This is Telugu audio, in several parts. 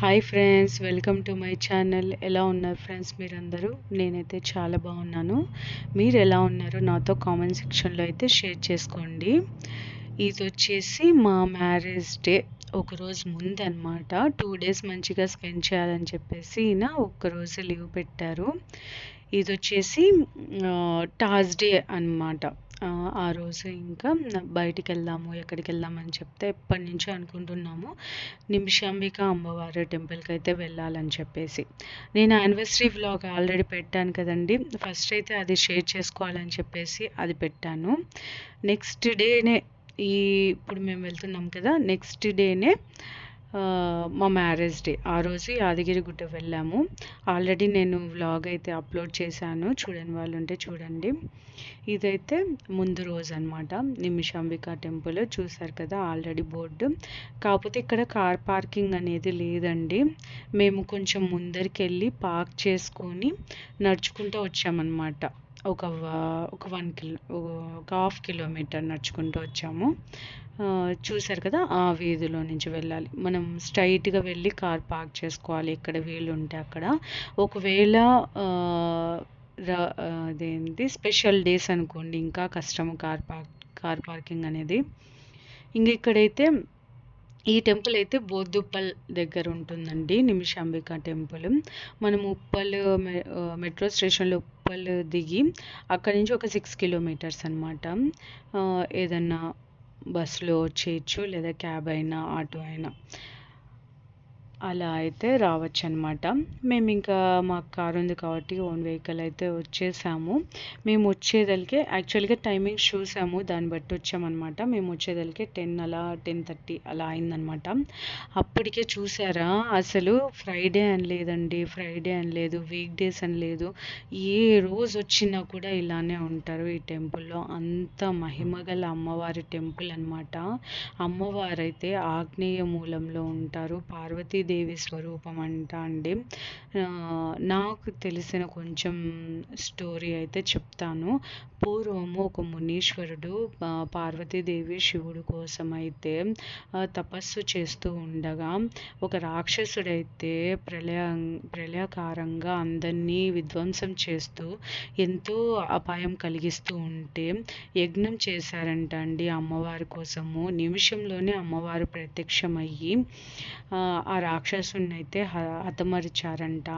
Hi friends welcome to my channel ఎలా ఉన్నారు ఫ్రెండ్స్ మీరందరూ? నేనైతే చాలా బాగున్నాను. మీరు ఎలా ఉన్నారో నాతో కామెంట్ సెక్షన్లో అయితే షేర్ చేసుకోండి. ఇది వచ్చేసి మా మ్యారేజ్ డే ఒకరోజు ముందనమాట టూ డేస్ మంచిగా స్పెండ్ చేయాలని చెప్పేసి ఈయన ఒక్కరోజు లీవ్ పెట్టారు. ఇది వచ్చేసి టాస్డే అనమాట ఆ రోజు ఇంకా బయటికి వెళ్దాము ఎక్కడికి వెళ్దామని చెప్తే ఎప్పటి నుంచో అనుకుంటున్నాము. నిమిషాంబిక అమ్మవారి టెంపుల్కి అయితే వెళ్ళాలని చెప్పేసి. నేను యానివర్సరీ వ్లాగ్ ఆల్రెడీ పెట్టాను కదండి. ఫస్ట్ అయితే అది షేర్ చేసుకోవాలని చెప్పేసి అది పెట్టాను. నెక్స్ట్ డేనే ఈ ఇప్పుడు మేము వెళ్తున్నాం కదా నెక్స్ట్ డేనే మా మ్యారేజ్ డే. ఆ రోజు యాదగిరిగుట్ట వెళ్ళాము. ఆల్రెడీ నేను వ్లాగ్ అయితే అప్లోడ్ చేశాను. చూడని వాళ్ళు ఉంటే చూడండి. ఇదైతే ముందు రోజు అనమాట నిమిషాంబిక టెంపుల్ చూసారు కదా ఆల్రెడీ బోర్డు. కాకపోతే ఇక్కడ కార్ పార్కింగ్ అనేది లేదండి. మేము కొంచెం ముందరికి వెళ్ళి పార్క్ చేసుకొని నడుచుకుంటూ వచ్చామన్నమాట. ఒక ఒక వన్ కిలో ఒక హాఫ్ కిలోమీటర్ నడుచుకుంటూ వచ్చాము. చూశారు కదా ఆ వీధిలో నుంచి వెళ్ళాలి. మనం స్ట్రైట్గా వెళ్ళి కార్ పార్క్ చేసుకోవాలి. ఎక్కడ వీలు ఉంటే అక్కడ. ఒకవేళ అదేంటి స్పెషల్ డేస్ అనుకోండి ఇంకా కష్టం కార్ పార్క్ కార్ పార్కింగ్ అనేది. ఇంక ఇక్కడైతే ఈ టెంపుల్ అయితే బోద్దుప్పల్ దగ్గర ఉంటుందండి నిమిషాంబిక టెంపుల్ మనం ఉప్పల్ మెట్రో స్టేషన్లో ఉప్పల్ దిగి అక్కడి నుంచి ఒక సిక్స్ కిలోమీటర్స్ అనమాట ఏదన్నా బస్సులో వచ్చేయచ్చు లేదా క్యాబ్ అయినా ఆటో అయినా. అలా అయితే రావచ్చు అనమాట మేము ఇంకా మాకు కారు ఉంది కాబట్టి ఓన్ వెహికల్ అయితే వచ్చేసాము. మేము వచ్చేదలికే యాక్చువల్గా టైమింగ్స్ చూసాము దాన్ని బట్టి వచ్చామన్నమాట. మేము వచ్చేదలికే టెన్ అలా టెన్ థర్టీ అలా అయిందనమాట అప్పటికే చూసారా? అసలు ఫ్రైడే అని లేదండి ఫ్రైడే అని లేదు వీక్ డేస్ అని లేదు ఏ రోజు వచ్చినా కూడా ఇలానే ఉంటారు ఈ టెంపుల్లో అంత మహిమగల అమ్మవారి టెంపుల్ అనమాట అమ్మవారైతే ఆగ్నేయ మూలంలో ఉంటారు. పార్వతీ దేవి స్వరూపం అంట అండి. నాకు తెలిసిన కొంచెం స్టోరీ అయితే చెప్తాను. పూర్వము ఒక మునీశ్వరుడు పార్వతీదేవి శివుడు కోసం అయితే తపస్సు చేస్తూ ఉండగా ఒక రాక్షసుడైతే ప్రళయ ప్రళయకారంగా అందరినీ విధ్వంసం చేస్తూ ఎంతో అపాయం కలిగిస్తూ ఉంటే యజ్ఞం చేశారంట అండి అమ్మవారి కోసము. నిమిషంలోనే అమ్మవారు ప్రత్యక్షమయ్యి ఆ రాక్షసుని అయితే హతమరిచారంట.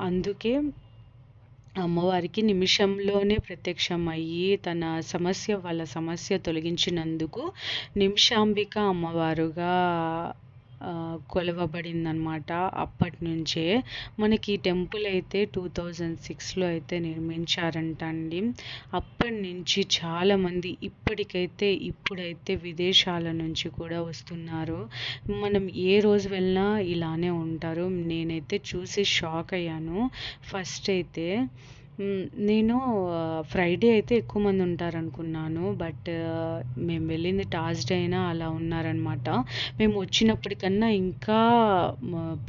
అందుకే అమ్మవారికి నిమిషంలోనే ప్రత్యక్షం అయ్యి తన సమస్య వాళ్ళ సమస్య తొలగించినందుకు నిమిషాంబిక అమ్మవారుగా కొలవబడిందనమాట అప్పటి నుంచే మనకి ఈ టెంపుల్ అయితే టూ థౌజండ్ సిక్స్లో అయితే నిర్మించారంట అండి. అప్పటి నుంచి చాలామంది ఇప్పటికైతే ఇప్పుడైతే విదేశాల నుంచి కూడా వస్తున్నారు. మనం ఏ రోజు వెళ్ళినా ఇలానే ఉంటారు. నేనైతే చూసి షాక్ అయ్యాను. ఫస్ట్ అయితే నేను ఫ్రైడే అయితే ఎక్కువ మంది ఉంటారు అనుకున్నాను బట్ మేము వెళ్ళింది టాస్డే అయినా అలా ఉన్నారనమాట. మేము వచ్చినప్పటికన్నా ఇంకా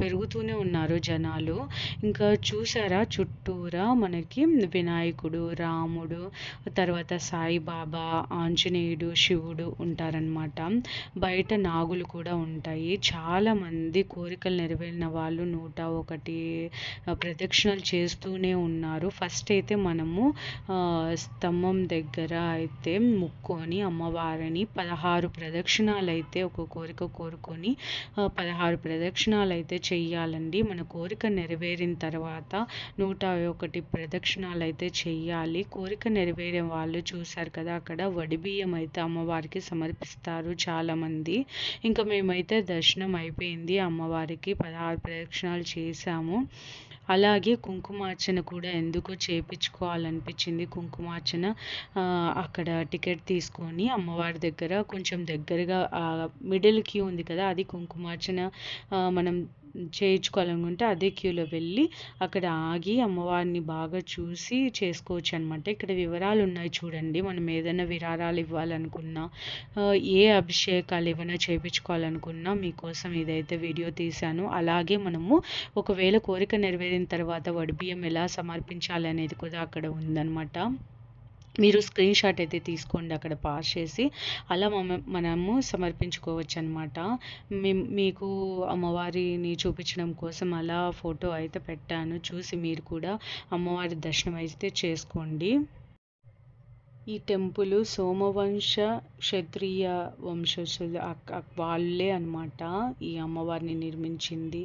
పెరుగుతూనే ఉన్నారు జనాలు. ఇంకా చూసారా చుట్టూరా మనకి వినాయకుడు రాముడు తర్వాత సాయిబాబా ఆంజనేయుడు శివుడు ఉంటారనమాట. బయట నాగులు కూడా ఉంటాయి. చాలామంది కోరికలు నెరవేరిన వాళ్ళు నూట ఒకటి ప్రదక్షిణలు చేస్తూనే ఉన్నారు. ఫస్ట్ అయితే మనము స్తంభం దగ్గర అయితే ముక్కొని అమ్మవారిని పదహారు ప్రదక్షిణాలు అయితే ఒక కోరిక కోరుకొని పదహారు ప్రదక్షిణాలు అయితే చెయ్యాలండి. మన కోరిక నెరవేరిన తర్వాత నూట ఒకటి ప్రదక్షిణాలు అయితే చెయ్యాలి. కోరిక నెరవేరే వాళ్ళు చూశారు కదా అక్కడ వడిబియ్యం అయితే అమ్మవారికి సమర్పిస్తారు చాలామంది. ఇంకా మేమైతే దర్శనం అయిపోయింది అమ్మవారికి పదహారు ప్రదక్షిణాలు చేశాము. అలాగే కుంకుమార్చన కూడా ఎందుకు చేయించుకోవాలనిపించింది కుంకుమార్చన. అక్కడ టికెట్ తీసుకొని అమ్మవారి దగ్గర కొంచెం దగ్గరగా మిడిల్ క్యూ ఉంది కదా అది కుంకుమార్చన మనం చేయించుకోవాలనుకుంటే అదే క్యూలో వెళ్ళి అక్కడ ఆగి అమ్మవారిని బాగా చూసి చేసుకోవచ్చు అనమాట ఇక్కడ వివరాలు ఉన్నాయి చూడండి. మనం ఏదైనా విరాళాలు ఇవ్వాలనుకున్నా ఏ అభిషేకాలు ఏమైనా చేయించుకోవాలనుకున్నా మీకోసం ఇదైతే వీడియో తీశాను. అలాగే మనము ఒకవేళ కోరిక నెరవేరిన తర్వాత వడిబియ్యం ఎలా సమర్పించాలి అనేది కూడా అక్కడ ఉందన్నమాట. మీరు స్క్రీన్ షాట్ అయితే తీసుకోండి అక్కడ పాస్ చేసి. అలా మనము సమర్పించుకోవచ్చు అనమాట మీకు అమ్మవారిని చూపించడం కోసం అలా ఫోటో అయితే పెట్టాను. చూసి మీరు కూడా అమ్మవారి దర్శనం అయితే చేసుకోండి. ఈ టెంపుల్ సోమవంశ క్షత్రియ వంశస్థులు వాళ్ళే అనమాట ఈ అమ్మవారిని నిర్మించింది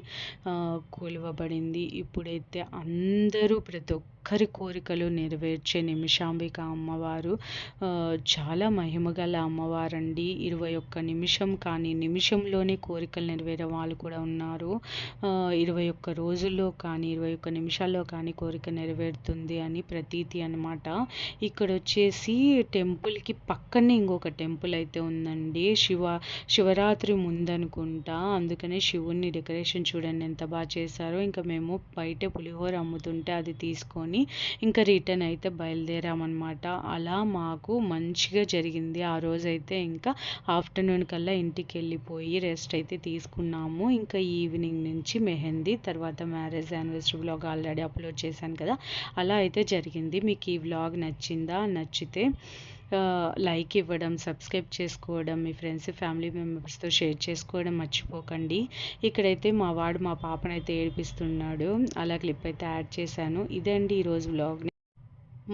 కొలువబడింది. ఇప్పుడైతే అందరూ ప్రతి ఒక్క ఒక్కరి కోరికలు నెరవేర్చే నిమిషాంబిక అమ్మవారు చాలా మహిమగల అమ్మవారండి. ఇరవై ఒక్క నిమిషం కానీ నిమిషంలోనే కోరికలు నెరవేరే వాళ్ళు కూడా ఉన్నారు. ఇరవై ఒక్క రోజుల్లో కానీ ఇరవై ఒక్క నిమిషాల్లో కానీ కోరిక నెరవేరుతుంది అని ప్రతీతి అనమాట ఇక్కడ వచ్చేసి టెంపుల్కి పక్కనే ఇంకొక టెంపుల్ అయితే ఉందండి. శివ శివరాత్రి ముందనుకుంటా. అందుకనే శివుణ్ణి డెకరేషన్ చూడండి ఎంత బాగా చేశారో. ఇంకా మేము బయట పులిహోర అమ్ముతుంటే అది తీసుకొని ఇంకా రిటర్న్ అయితే బయలుదేరామన్నమాట. అలా మాకు మంచిగా జరిగింది. ఆ రోజైతే ఇంకా ఆఫ్టర్నూన్ కల్లా ఇంటికి వెళ్ళిపోయి రెస్ట్ అయితే తీసుకున్నాము. ఇంకా ఈవినింగ్ నుంచి మెహందీ తర్వాత marriage anniversary blog already upload చేశాను కదా. అలా అయితే జరిగింది. మీకు ఈ వ్లాగ్ నచ్చిందా? నచ్చితే లైక్ ఇవ్వడం సబ్స్క్రైబ్ చేసుకోవడం మీ ఫ్రెండ్స్ ఫ్యామిలీ మెంబర్స్తో షేర్ చేసుకోవడం మర్చిపోకండి. ఇక్కడైతే మా వాడు మా పాపనైతే ఏడిపిస్తున్నాడు. అలా క్లిప్ అయితే యాడ్ చేశాను. ఇదండి ఈరోజు వ్లాగ్ని.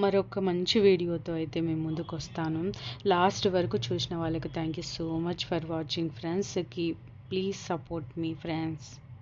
మరొక మంచి వీడియోతో అయితే మేము ముందుకు వస్తాను. లాస్ట్ వరకు చూసిన వాళ్ళకి thank you so much for watching ఫ్రెండ్స్కి ప్లీజ్ సపోర్ట్ మీ ఫ్రెండ్స్.